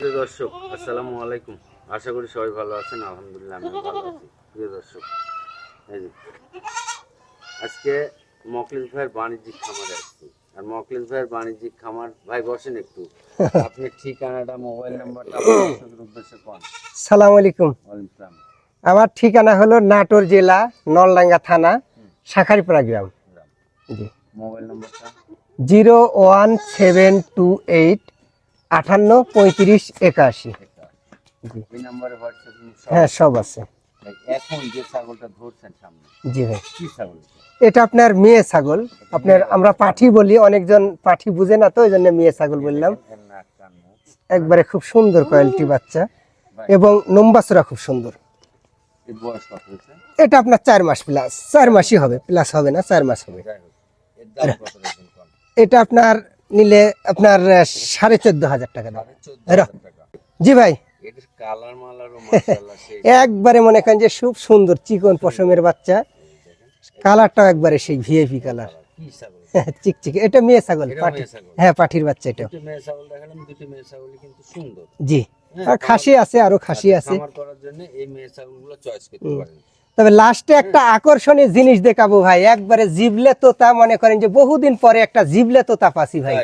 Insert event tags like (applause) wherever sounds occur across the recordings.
প্রিয় দর্শক আসসালামু আলাইকুম। আশা করি সবাই ভালো আছেন আলহামদুলিল্লাহ আমি ভালো আছি। প্রিয় দর্শক এই যে আজকে মকলিস ভাইয়ের বাণিজ্যিক খামারে আসছি। আর মকলিস ভাইয়ের বাণিজ্যিক খামার ভাই বসেন একটু। (laughs) আপনি ঠিকানাটা মোবাইল নাম্বারটা আমার উদ্দেশ্যে কোন? আলাইকুম। ওয়ালাইকুম আমার ঠিকানা হলো নাটোর জেলা নলডাঙ্গা থানা শাখারিপাড়া গ্রাম। গ্রাম। জি। মোবাইল নাম্বারটা? Zero one seven two eight আটান্ন পঁয়ত্রিশ একাশি। হ্যাঁ সব আছে। এখন যে ছাগলটা ধরছেন সামনে জি ভাই। কি ছাগল এটা? আপনার মেয়ে ছাগল। আপনার আমরা পাঠি বলি অনেকজন পাঠি বুঝে না তো ওই জন্য মেয়ে ছাগল বললাম। একবারে খুব সুন্দর কোয়ালিটি বাচ্চা এবং নম্বাসরা খুব সুন্দর। এটা আপনার চার মাস প্লাস চার মাসই হবে প্লাস হবে না চার মাস হবে। এটা আপনার নিলে আপনার সাড়ে চোদ্দ হাজার টাকা দাম জি ভাই। (laughs) একবারে মনে করেন যে খুব সুন্দর চিকন পশমের বাচ্চা। কালারটাও একবারে সেই ভিআইপি কালার। কি ছাগল? (laughs) এটা মেয়ে ছাগল পাঠি। হ্যাঁ পাঠির বাচ্চা এটা। জি। হ্যাঁ, আর খাসি আছে আরও খাসি আছে। করার জন্য এই মেয়ে ছাগলগুলো চয়েস করতে পারেন। তবে লাস্টে একটা আকর্ষণীয় জিনিস দেখাবো ভাই। একবারে জিবলে তোতা মনে করেন যে বহুদিন পরে একটা জিবলে তোতা পাইছি ভাই।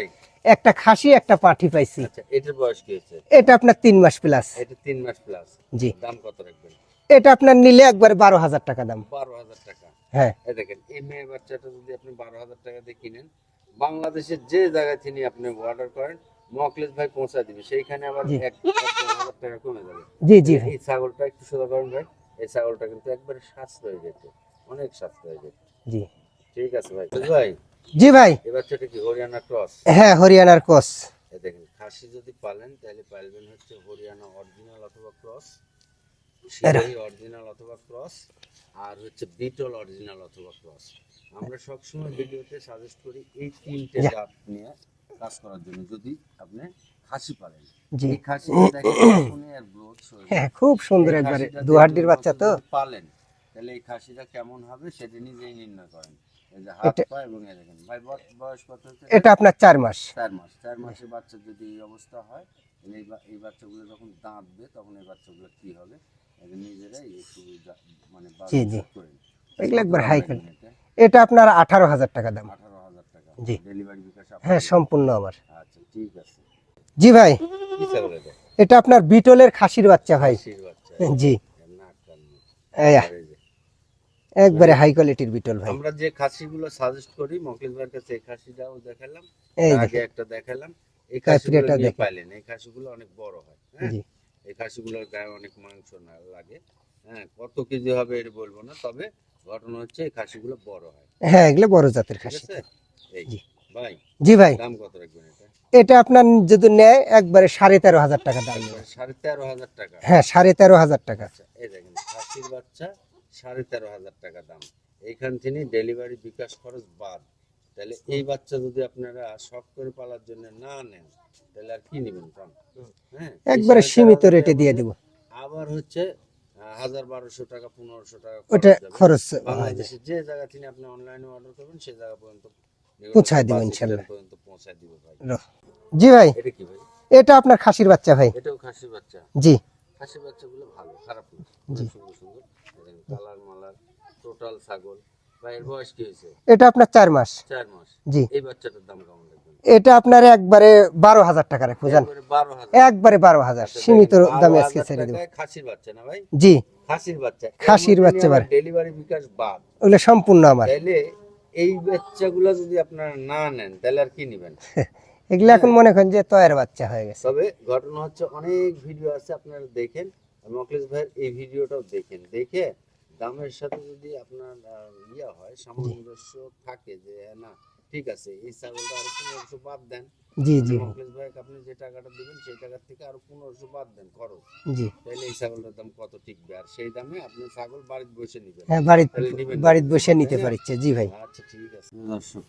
একটা খাসি একটা পাঠি পাইছি। আচ্ছা এটার বয়স কি হয়েছে এটা আপনার তিন মাস প্লাস এটা তিন মাস প্লাস জি। দাম কত রাখবেন? এটা আপনার নিলে একবারে বারো হাজার টাকা দাম। বারো হাজার টাকা। হ্যাঁ। এই দেখেন এই মেয়ে বাচ্চাটা যদি আপনি বারো হাজার টাকা দিয়ে কিনেন বাংলাদেশের যে জায়গা থেকে আপনি অর্ডার করেন মকলেশ ভাই পৌঁছা দিবে। সেইখানে আবার এক হাজার টাকা কমে যাবে। জি জি। ভাই এই ছাগলটা একটু সোজা করেন ভাই। এই ছাগলটা কিন্তু একবারে হয়ে যেত অনেক হয়ে যেত। জি। ঠিক আছে ভাই। ভাই? জি ভাই। এই বাচ্চাটা কি হরিয়ানা ক্রস? হ্যাঁ হরিয়ানার ক্রস। দেখেন খাসি যদি পালেন তাহলে পালবেন হচ্ছে হরিয়ানা অরিজিনাল অথবা ক্রস অরিজিনাল অথবা ক্রস আর হচ্ছে বিটল অরিজিনাল অথবা ক্রস। আমরা সবসময় ভিডিওতে সাজেস্ট করি এই তিনটে জাত নিয়ে কাজ করার জন্য যদি আপনি খাসি পালেন জি। গ্রোথ হ্যাঁ খুব সুন্দর একবারে দুহাড্ডির বাচ্চা তো। পালেন তাহলে এই খাসিটা কেমন হবে সেটা নিজেই নির্ণয় করেন। এটা- আপনার চার মাস। চার মাস। চার মাসের বাচ্চা যদি এই অবস্থা হয় তাহলে এই বাচ্চাগুলো যখন দাঁতবে তখন এই বাচ্চাগুলো কি হবে? নিজেরাই মানে জি, জি। এগুলো একবার হাই এটা। আপনার আঠারো হাজার টাকা দাম। আঠারো হাজার টাকা। জি। ডেলিভারি বিকাশ হ্যাঁ সম্পূর্ণ আমার। আচ্ছা ঠিক আছে। জি ভাই। এটা আপনার বিটলের খাসির বাচ্চা ভাই। জি। এর। একবারে হাই কোয়ালিটির বিটল ভাই। আমরা যে খাসিগুলো সাজেস্ট করি মকলিস ভাইয়ের কাছে এই খাসিটাও দেখালাম। এই আগে একটা দেখালাম। এই নিয়ে পাইলেন। এই খাসিগুলো অনেক বড় হয় হ্যাঁ? জি। এই খাসিগুলোর গায়ে অনেক মাংস না লাগে হ্যাঁ? কত কেজি হবে এটা বলব না তবে ঘটনা হচ্ছে এই খাসিগুলো বড় হয়। হ্যাঁ এগুলো বড় জাতের খাসি এই জি। ভাই জি ভাই। দাম কত রাখবেন? এটা আপনার যদি নেয় একবারে সাড়ে তেরো হাজার টাকা দাম। সাড়ে তেরো হাজার টাকা। হ্যাঁ সাড়ে তেরো হাজার টাকা। আচ্ছা এই দেখেন খাসির বাচ্চা সাড়ে তেরো হাজার টাকা দাম। এইখান থেকে ডেলিভারি বিকাশ খরচ বাদ। তাহলে এই বাচ্চা যদি আপনারা শখ করে পালার জন্য না নেন তাহলে আর কি নেবেন কম হ্যাঁ একবারে সীমিত রেটে দিয়ে মধ্যে দেবো। আবার হচ্ছে হাজার বারোশো টাকা পনেরোশো টাকা ওটা খরচ বাংলাদেশে যে জায়গা থেকে আপনি অনলাইনে অর্ডার করবেন সেই জায়গা পর্যন্ত পৌঁছায় দিব দিব জি ভাই। এটা কি ভাই? এটা আপনার খাসির বাচ্চা ভাই। এটাও খাসির বাচ্চা। জি। খাসির বাচ্চাগুলো ভালো খারাপ না। অনেক সুন্দর সুন্দর। কালার মালার টোটাল ছাগল। ভাই এর বয়স কি হয়েছে? এটা আপনার চার মাস। চার মাস। জি। এই বাচ্চাটার দাম কেমন এটা আপনার একবারে বারো হাজার টাকা রাখব জান একবারে বারো হাজার। হাজার। সীমিত দামে আজকে ছেড়ে দেবো। খাসির বাচ্চা না ভাই? জি। খাসির বাচ্চা। খাসির বাচ্চা ডেলিভারি বিকাশ বাদ। ওগুলো সম্পূর্ণ আমার। এই বাচ্চাগুলো যদি আপনারা না নেন তাহলে আর কি নেবেন? (laughs) এগুলো এখন মনে করেন যে তয়ের বাচ্চা হয়ে গেছে। তবে ঘটনা হচ্ছে অনেক ভিডিও আছে আপনারা দেখেন। মকলেশ ভাইয়ের এই ভিডিওটাও দেখেন। দেখে দামের সাথে যদি আপনার ইয়া হয় সামঞ্জস্য থাকে যে হ্যাঁ, না ঠিক আছে এই ছাগলটা আরও পনেরোশো বাদ দেন। জি জি। মকলেশ ভাইকে আপনি যে টাকাটা দিবেন সেই টাকা থেকে আরও পনেরোশো বাদ দেন খরচ জি। তাহলে এই ছাগলটার দাম কত টিকবে? আর সেই দামে আপনি ছাগল বাড়িতে বসে নেবেন। হ্যাঁ বাড়িতে। বাড়িতে বসে নিতে পারছে জি ভাই। আচ্ছা ঠিক আছে। দর্শক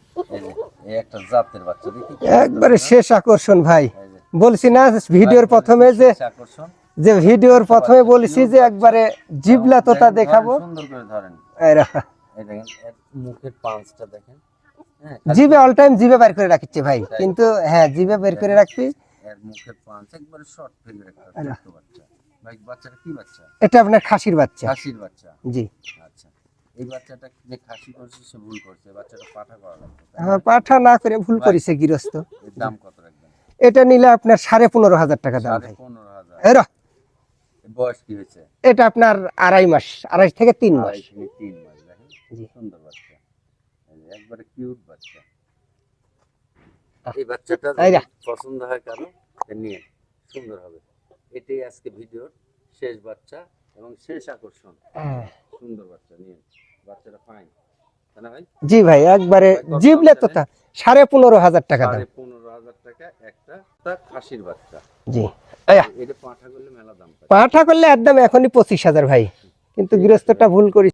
এই একটা জাতের বাচ্চা দেখি একবারে শেষ আকর্ষণ ভাই। বলছি না ভিডিওর প্রথমে যে আকর্ষণ। যে ভিডিওর প্রথমে বলছি যে একবারে জিবলা তোতা দেখাবো। সুন্দর করে ধরেন। এই দেখেন মুখের পাঁচটা দেখেন। জিবে অল টাইম জিবে বের করে রাখছে ভাই। কিন্তু হ্যাঁ জিবে বের করে রাখবি মুখের পাঁচ একবারে শর্ট ফিগার একটা বাচ্চা। ভাই বাচ্চাটা কি বাচ্চা? এটা আপনার খাসির বাচ্চা। খাসির বাচ্চা। জি। আচ্ছা। এই বাচ্চাটা যে খাসি করছে সে ভুল করছে। বাচ্চাটা পাঠা করা লাগবে হ্যাঁ, পাঠা না করে ভুল করেছে গৃহস্থ। দাম কত রাখবেন? এটা নিলে আপনার সাড়ে পনেরো হাজার টাকা দাম সাড়ে ভাই। পনেরো হাজার। বয়স কি হয়েছে? এটা আপনার আড়াই মাস আড়াই থেকে তিন মাস। তিন মাস দেখেন। সুন্দর বাচ্চা। এই যে একবারে কিউট বাচ্চা। এই বাচ্চাটা পছন্দ হয় নিয়ে। সুন্দর হবে। এটাই আজকে ভিডিওর শেষ বাচ্চা এবং শেষ আকর্ষণ। হ্যাঁ। সুন্দর বাচ্চা নিয়ে। বাচ্চাটা ফাইন জি ভাই একবারে জিবলে তো তা সাড়ে পনেরো হাজার টাকা সাড়ে পনেরো হাজার টাকা একটা খাসির বাচ্চা। জি। পাঠা করলে মেলা দাম পাঠা করলে একদম এখনই পঁচিশ হাজার ভাই। কিন্তু গৃহস্থটা ভুল করি